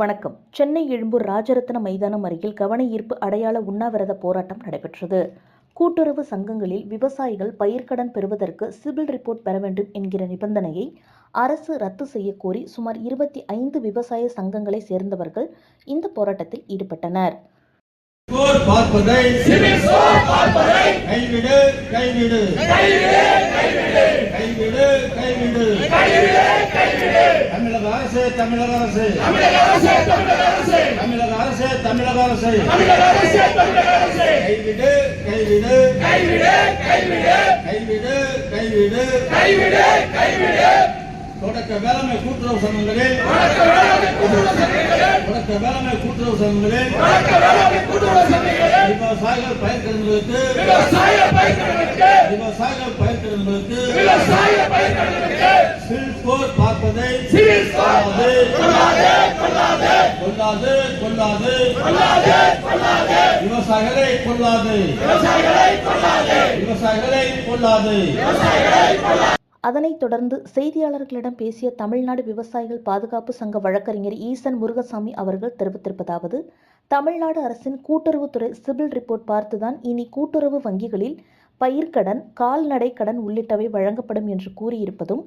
வணக்கம். சென்னை எழும்பூர் ராஜரத்ன மைதானம் அருகில் கவன ஈர்ப்பு அடையாள உண்ணாவிரத போராட்டம் நடைபெற்றது. கூட்டுறவு சங்கங்களில் விவசாயிகள் பயிர்க்கடன் பெறுவதற்கு சிபில் ரிப்போர்ட் பெற வேண்டும் என்கிற நிபந்தனையை அரசு ரத்து செய்யக்கோரி சுமார் இருபத்தி ஐந்து விவசாய சங்கங்களை சேர்ந்தவர்கள் இந்த போராட்டத்தில் ஈடுபட்டனர். ஸ்கோர் பார்ப்பதை கைவிடு கைவிடு. கைவிடு கைவிடு. தமிழக அரசு தமிழக அரசு. தமிழக அரசு தமிழக அரசு. கைவிடு கைவிடு. கைவிடு கைவிடு. தொடக்க வேளாண்மை கூட்டுறவு சங்கங்களில் தொடக்க வேளாண்மை கூட்டுறவு சங்கங்களில் விவசாயிகள் பயிர்க்கடன்களுக்கு. விவசாயிகள் பயிர்க்கடன்களுக்கு. சிவில் ஸ்கோர் பார்ப்பதை கொள்ளாது. கொள்ளாது. விவசாயிகளை கொள்ளாது. விவசாயிகளை கொள்ளாது. அதனைத் தொடர்ந்து செய்தியாளர்களிடம் பேசிய தமிழ்நாடு விவசாயிகள் பாதுகாப்பு சங்க வழக்கறிஞர் ஈசன் முருகசாமி அவர்கள் தெரிவித்திருப்பதாவது தமிழ்நாடு அரசின் கூட்டுறவுத்துறை சிபில் ரிப்போர்ட் பார்த்துதான் இனி கூட்டுறவு வங்கிகளில் பயிர்க்கடன் கால்நடை கடன் உள்ளிட்டவை வழங்கப்படும் என்று கூறியிருப்பதும்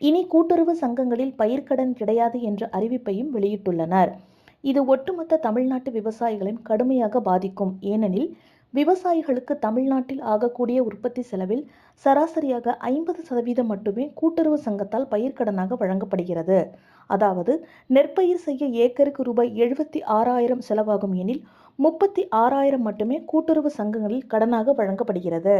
இனி கூட்டுறவு சங்கங்களில் பயிர்க்கடன் கிடையாது என்ற அறிவிப்பையும் வெளியிட்டுள்ளனர். இது ஒட்டுமொத்த தமிழ்நாட்டு விவசாயிகளையும் கடுமையாக பாதிக்கும். ஏனெனில் விவசாயிகளுக்கு தமிழ்நாட்டில் ஆகக்கூடிய உற்பத்தி செலவில் சராசரியாக ஐம்பது சதவீதம் மட்டுமே கூட்டுறவு சங்கத்தால் பயிர்க்கடனாக வழங்கப்படுகிறது. அதாவது நெற்பயிர் செய்ய ஏக்கருக்கு ரூபாய் எழுபத்தி ஆறாயிரம் செலவாகும் எனில் முப்பத்தி ஆறாயிரம் மட்டுமே கூட்டுறவு சங்கங்களில் கடனாக வழங்கப்படுகிறது.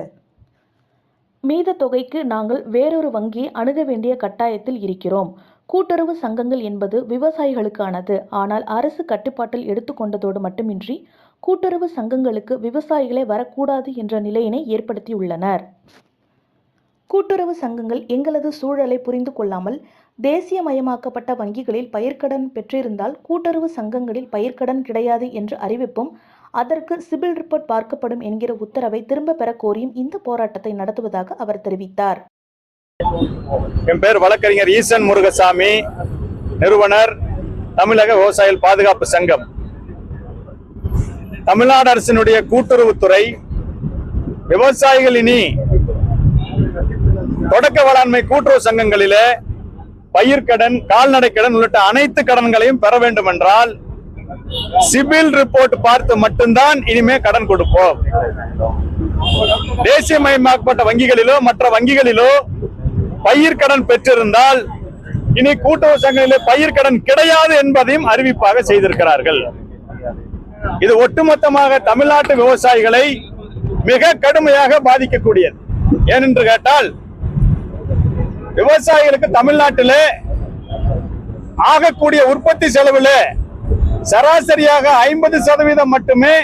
மீத தொகைக்கு நாங்கள் வேறொரு வங்கியை அணுக வேண்டிய கட்டாயத்தில் இருக்கிறோம். கூட்டுறவு சங்கங்கள் என்பது விவசாயிகளுக்கானது. ஆனால் அரசு கட்டுப்பாட்டில் எடுத்துக்கொண்டதோடு மட்டுமின்றி கூட்டுறவு சங்கங்களுக்கு விவசாயிகளை வரக்கூடாது என்ற நிலையினை ஏற்படுத்தியுள்ளனர். கூட்டுறவு சங்கங்கள் எங்களது சூழலை புரிந்து கொள்ளாமல் தேசியமயமாக்கப்பட்ட வங்கிகளில் பயிர்க்கடன் பெற்றிருந்தால் கூட்டுறவு சங்கங்களில் பயிர்க்கடன் கிடையாது என்று அறிவிப்பும் அதற்கு சிபில் ரிப்போர்ட் பார்க்கப்படும் என்கிற உத்தரவை திரும்ப பெற கோரியும் இந்த போராட்டத்தை நடத்துவதாக அவர் தெரிவித்தார். என் பேர் வழக்கறிஞர் ஈசன் முருகசாமி நிறுவனர் தமிழக விவசாயிகள் பாதுகாப்பு சங்கம். தமிழ்நாடு அரசினுடைய கூட்டுறவுத்துறை விவசாயிகள் இனி தொடக்க வேளாண்மை கூட்டுறவு சங்கங்களிலே பயிர்க்கடன் கால்நடை கடன் உள்ளிட்ட அனைத்து கடன்களையும் பெற வேண்டும் என்றால் சிபில் ரிப்போர்ட் பார்த்து மட்டும்தான் இனிமே கடன் கொடுப்போம். தேசியமயமாக்கப்பட்ட வங்கிகளிலோ மற்ற வங்கிகளிலோ பயிர்க்கடன் பெற்றிருந்தால் இனி கூட்டுறவு சங்கங்களிலே பயிர்க்கடன் கிடையாது என்பதையும் அறிவிப்பாக செய்திருக்கிறார்கள். இது ஒட்டுமொத்தமாக தமிழ்நாட்டு விவசாயிகளை மிக கடுமையாக பாதிக்கக்கூடியது. ஏனென்று கேட்டால் விவசாயிகளுக்கு தமிழ்நாட்டில் ஆகக்கூடிய உற்பத்தி செலவில் சராசரியாக ஐம்பது சதவீதம் மட்டுமே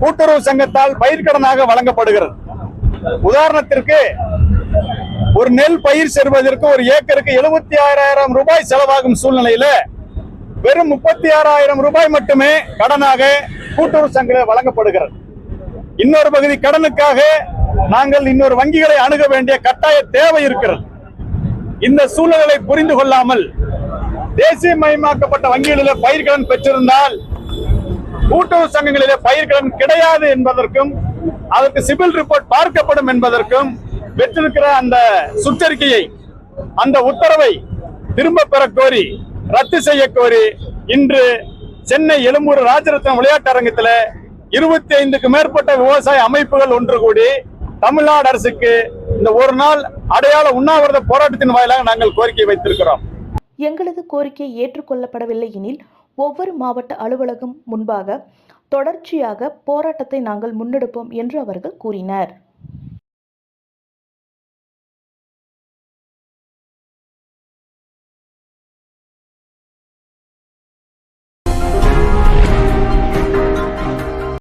கூட்டுறவு சங்கத்தால் பயிர்க்கடனாக வழங்கப்படுகிறது. உதாரணத்திற்கு ஒரு நெல் பயிர் செல்வதற்கு ஒரு ஏக்கருக்கு எழுபத்தி ஆறாயிரம் ரூபாய் செலவாகும் சூழ்நிலையில வெறும் முப்பத்தி ஆறாயிரம் ரூபாய் மட்டுமே கடனாக கூட்டுறவு சங்கத்தில் வழங்கப்படுகிறது. இன்னொரு பகுதி கடனுக்காக நாங்கள் இன்னொரு வங்கிகளை அணுக வேண்டிய கட்டாய தேவை இருக்கிறது. இந்த சூழலை புரிந்து கொள்ளாமல் தேசிய மயமாக்கப்பட்ட வங்கிகளிலே பயிர்கடன் பெற்றிருந்தால் கூட்டுறவு சங்கங்களிலே பயிர்கடன் கிடையாது என்பதற்கும் அதற்கு சிவில் ரிப்போர்ட் பார்க்கப்படும் என்பதற்கும் பெற்றிருக்கிற அந்த சுற்றறிக்கையை அந்த உத்தரவை திரும்ப பெற கோரி ரத்து செய்ய கோரி இன்று சென்னை எழும்பூர் ராஜரத்னம் விளையாட்டு அரங்கத்தில் இருபத்தி ஐந்துக்கு மேற்பட்ட விவசாய அமைப்புகள் ஒன்று கூடி தமிழ்நாடு அரசுக்கு இந்த ஒரு நாள் அடையாள உண்ணாவிரத போராட்டத்தின் வாயிலாக நாங்கள் கோரிக்கை வைத்திருக்கிறோம். எங்களது கோரிக்கை ஏற்றுக்கொள்ளப்படவில்லை எனில் ஒவ்வொரு மாவட்ட அலுவலகம் முன்பாக தொடர்ச்சியாக போராட்டத்தை நாங்கள் முன்னெடுப்போம் என்று அவர்கள் கூறினர்.